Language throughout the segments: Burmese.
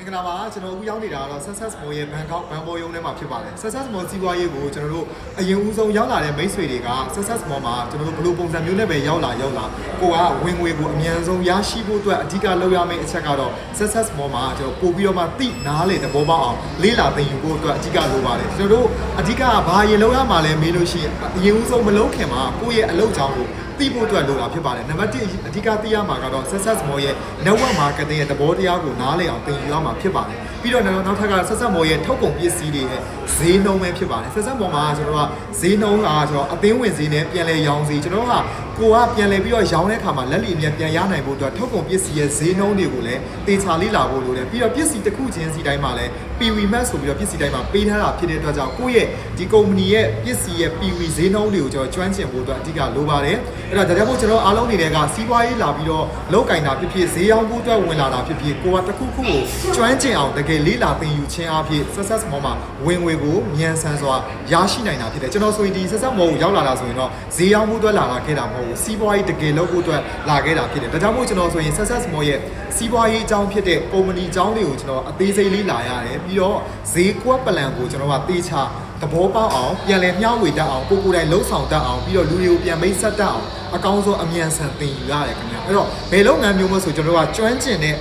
မင်္ဂလာပါကျွန်တော်အခုရောက်နေတာကတော့ Success Mall ရဲ့ဘန်ကောက်ဘန်ပေါ်ရုံးထဲမှာဖြစ်ပါတယ် Success Mall စီးပွားရေးကိုကျွန်တော်တို့အရင်ဦးဆုံးရောက်လာတဲ့မိတ်ဆွေတွေက Success Mall မှာကျွန်တော်တို့ဘယ်လိုပုံစံမျိုးနဲ့ပဲရောက်လာရောက်လာကိုကဝင်ငွေကိုအမြန်ဆုံးရရှိဖို့အတွက်အဓိကလုပ်ရမယ့်အချက်ကတော့ Success Mall မှာကျွန်တော်ပို့ပြီးတော့မှတိနားလေသဘောပေါက်အောင်လေးလာသိယူဖို့အတွက်အဓိကလိုပါတယ်ကျွန်တော်တို့အဓိကဘာရင်လုပ်ရမှာလဲမေးလို့ရှိရင်အရင်ဦးဆုံးမလုပ်ခင်မှာကိုယ့်ရဲ့အလုပ်ကြောင်းကိုသိဖို့အတွက်လိုတာဖြစ်ပါတယ်နံပါတ်1အဓိကသိရမှာကတော့ Success Mall ရဲ့ network marketing ရဲ့သဘောတရားကိုနားလည်အောင်သင်ယူရမှာဖြစ်ပါတယ်ပြီးတော့နောက်နောက်ထပ်က Success Mall ရဲ့ထုတ်ကုန်ပစ္စည်းတွေရဲ့ဈေးနှုန်းပဲဖြစ်ပါတယ် Success Mall မှာကျွန်တော်တို့ကဈေးနှုန်းကကျွန်တော်အသင်းဝင်ဈေးနဲ့ပြန်လဲရောင်းဈေးကျွန်တော်တို့ကကိုကပြန်လဲပြီးတော့ရောင်းတဲ့အခါမှာလက်လီအမြတ်ပြန်ရနိုင်ဖို့အတွက်ထုတ်ကုန်ပစ္စည်းရဲ့ဈေးနှုန်းတွေကိုလည်းတေချာလေ့လာဖို့လိုတယ်ပြီးတော့ပစ္စည်းတစ်ခုချင်းစီတိုင်းမှာလည်း PV Max ဆိုပြီးတော့ပစ္စည်းတိုင်းမှာပေးထားတာဖြစ်တဲ့အတွက်ကြောင့်ကိုယ့်ရဲ့ဒီကုမ္ပဏီရဲ့ပစ္စည်းရဲ့ PV ဈေးနှုန်းတွေကိုကျွန်တော်ကျွမ်းကျင်ဖို့အတွက်အဓိကလိုပါတယ်အဲ့တော့ဒါကြောင့်မို့ကျွန်တော်အားလုံးတွေကစီးပွားရေးလာပြီးတော့လောက်ကင်တာဖြစ်ဖြစ်ဈေးရောင်းဖို့အတွက်ဝင်လာတာဖြစ်ဖြစ်ကိုကတစ်ခုခုကိုကျွမ်းကျင်အောင်တကယ်လေးလာသင်ယူခြင်းအဖြစ် Success Mall မှာဝင်ငွေကိုမြန်ဆန်စွာရရှိနိုင်တာဖြစ်တယ်ကျွန်တော်ဆိုရင်ဒီ Success Mall ကိုရောက်လာတာဆိုရင်တော့ဈေးရောင်းဖို့အတွက်လာလာခဲ့တာမဟုတ်ဘူးစီးပွားရေးတကယ်လုပ်ဖို့အတွက်လာခဲ့တာဖြစ်တယ်ဒါကြောင့်မို့ကျွန်တော်ဆိုရင် Success Mall ရဲ့စီးပွားရေးအကြောင်းဖြစ်တဲ့ကုမ္ပဏီအကြောင်းတွေကိုကျွန်တော်အသေးစိတ်လေးလာရတယ်ပြီးတော့ဈေးကွက်ပလန်ကိုကျွန်တော်ကတေချာ သဘောပေါက်အောင်ပြန်လည်မျှဝေတတ်အောင်ကိုကိုယ်တိုင်လှုပ်ဆောင်တတ်အောင်ပြီးတော့လူတွေကိုပြန်မိတ်ဆက်တတ်အောင်အကောင်းဆုံးအမြန်ဆန်သင်ယူရတယ်ခင်ဗျာအဲ့တော့ဘယ်လုပ်ငန်းမျိုးမဆိုကျွန်တော်တို့ကကျွမ်းကျင်တဲ့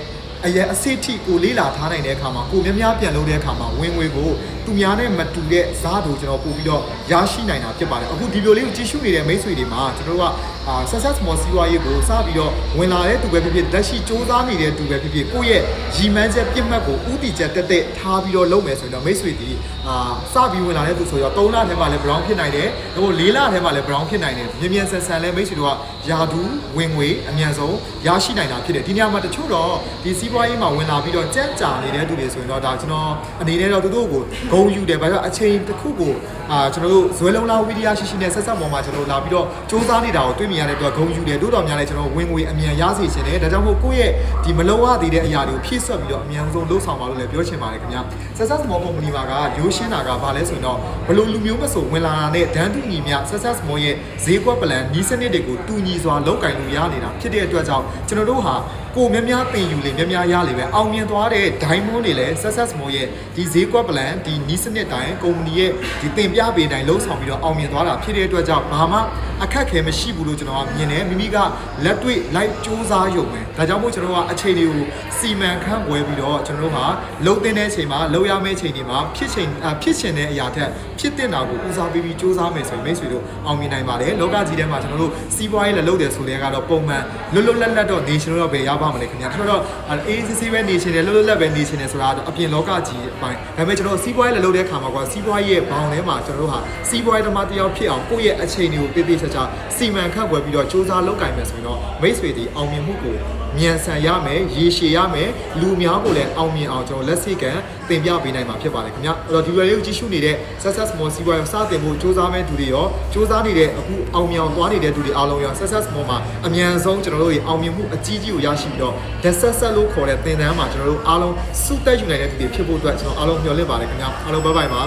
အရင်အစစ်ထိကိုလေးလာထားနိုင်တဲ့အခါမှာကိုများများပြန်လုပ်တဲ့အခါမှာဝင်ငွေကို သူများနဲ့မတူတဲ့ဇာတ်တို့ကျွန်တော်ပို့ပြီးတော့ရရှိနိုင်တာဖြစ်ပါတယ်အခုဒီလိုလေးကိုကြည့်ရှုနေတဲ့မိတ်ဆွေတွေမှာကျွန်တော်တို့ကအာ success more စီးပွားရေးကိုစပြီးတော့ဝင်လာတဲ့သူပဲဖြစ်ဖြစ်လက်ရှိစ조사နေတဲ့သူပဲဖြစ်ဖြစ်ကိုယ့်ရဲ့ရည်မှန်းချက်ပြစ်မှတ်ကိုဥတီချက်တက်တက်ထားပြီးတော့လုပ်မယ်ဆိုရင်တော့မိတ်ဆွေဒီအာစပြီးဝင်လာတဲ့သူဆိုတော့3လထဲမှာလည်း brown ဖြစ်နိုင်တယ်ဟို4လထဲမှာလည်း brown ဖြစ်နိုင်တယ်မြင်မြန်ဆန်ဆန်လည်းမိတ်ဆွေတို့ကယာဒူးဝင်ငွေအမြန်ဆုံးရရှိနိုင်တာဖြစ်တယ်ဒီနေရာမှာတချို့တော့ဒီစီးပွားရေးမှာဝင်လာပြီးတော့ကြက်ကြာနေတဲ့သူတွေဆိုရင်တော့ဒါကျွန်တော်အနေနဲ့တော့သူတို့ကိုဂုံယူတယ်ဘာလို့အချိန်တစ်ခုကိုအာကျွန်တော်တို့ဇွဲလုံးလားဝီဒီယာရှိရှိနဲ့ဆက်ဆက်ပေါ်မှာကျွန်တော်တို့လာပြီးတော့စူးစမ်းနေတာကိုတွေ့မြင်ရတဲ့အတွက်ဂုံယူတယ်တို့တော်များလည်းကျွန်တော်ဝင်ငွေအမြန်ရစေချင်တယ်ဒါကြောင့်မို့ကိုယ့်ရဲ့ဒီမလုံရသေးတဲ့အရာတွေကိုဖြည့်ဆွက်ပြီးတော့အမြန်ဆုံးလှုပ်ဆောင်ပါလို့လည်းပြောချင်ပါတယ်ခင်ဗျာ Success Small Company မှာကရိုးရှင်းတာကဘာလဲဆိုရင်တော့ဘလို့လူမျိုးမဆိုဝင်လာတာနဲ့ဒန်းတူညီမျှ Success Small ရဲ့ဈေးကွက်ပလန်နီးစနစ်တွေကိုတူညီစွာလုပ်ကင်လို့ရနေတာဖြစ်တဲ့အတွက်ကြောင့်ကျွန်တော်တို့ဟာ ကိုများများတင်ယူလေများများရလေပဲအောင်မြင်သွားတဲ့ Diamond တွေလည်း Success Small ရဲ့ဒီဈေးကွက်ပလန်ဒီနီးစနစ်တိုင်းကုမ္ပဏီရဲ့ဒီတင်ပြပေးတိုင်းလှုပ်ဆောင်ပြီးတော့အောင်မြင်သွားတာဖြစ်တဲ့အတွက်ကြောင့်ဘာမှအခက်ခဲမရှိဘူးလို့ကျွန်တော်ကမြင်တယ်မိမိကလက်တွေ့ live စူးစမ်းရုံပဲဒါကြောင့်မို့ကျွန်တော်ကအချိန်တွေကိုစီမံခန့်ခွဲပြီးတော့ကျွန်တော်တို့ဟာလှုပ်တင်တဲ့အချိန်မှာလှုပ်ရမယ့်အချိန်တွေမှာဖြစ်ချိန်အာဖြစ်ရှင်တဲ့အရာထက်ဖြစ်တဲ့တာကိုဦးစားပေးပြီးစူးစမ်းမယ်ဆိုရင်မိတ်ဆွေတို့အောင်မြင်နိုင်ပါတယ်လောကကြီးထဲမှာကျွန်တော်တို့စီးပွားရေးလည်းလုပ်တယ်ဆိုတဲ့ကတော့ပုံမှန်လွတ်လွတ်လပ်လပ်တော့ nation တော့ပဲရပါမလဲခင်ဗျာကျွန်တော်တို့ ACC ပဲ nation တယ်လွတ်လွတ်လပ်ပဲ nation တယ်ဆိုတာတော့အပြင်လောကကြီးအပိုင်းဒါပေမဲ့ကျွန်တော်စီးပွားရေးလည်းလုပ်တဲ့အခါမှာကွာစီးပွားရေးရဲ့ဘောင်ထဲမှာကျွန်တော်တို့ဟာစီးပွားရေးသမားတစ်ယောက်ဖြစ်အောင်ကိုယ့်ရဲ့အချိန်တွေကိုပြည့်ပြည့်ချာချာစီမံခန့်ခွဲပြီးတော့စူးစမ်းလုပ်ကင်မယ်ဆိုရင်တော့မိတ်ဆွေတွေအောင်မြင်မှုကိုမြန်ဆန်ရမယ်ရေရှည်ရမယ်လူများကိုလည်းအောင်မြင်အောင်ကျွန်တော်လက်စိတ်ကန်တင်ပြပေးနိုင်မှာဖြစ်ပါတယ်ခင်ဗျာအဲ့တော့ဒီ video လေးကိုကြည့်ရှုနေတဲ့ success small စီးပွားရေးစတင်ဖို့စူးစမ်းမဲ့သူတွေရောစူးစမ်းနေတဲ့အခုအောင်မြင်အောင်သွားနေတဲ့သူတွေအားလုံးရော success small မှာအမြန်ဆုံးကျွန်တော်တို့ရဲ့အောင်မြင်မှုအကြီးကြီးကိုရရှိပြီးတော့ the success လို့ခေါ်တဲ့သင်တန်းမှာကျွန်တော်တို့အားလုံးစုတက်ယူနိုင်တဲ့သူတွေဖြစ်ဖို့အတွက်ကျွန်တော်အားလုံးမျှော်လင့်ပါတယ်ခင်ဗျာအားလုံး bye bye ပါ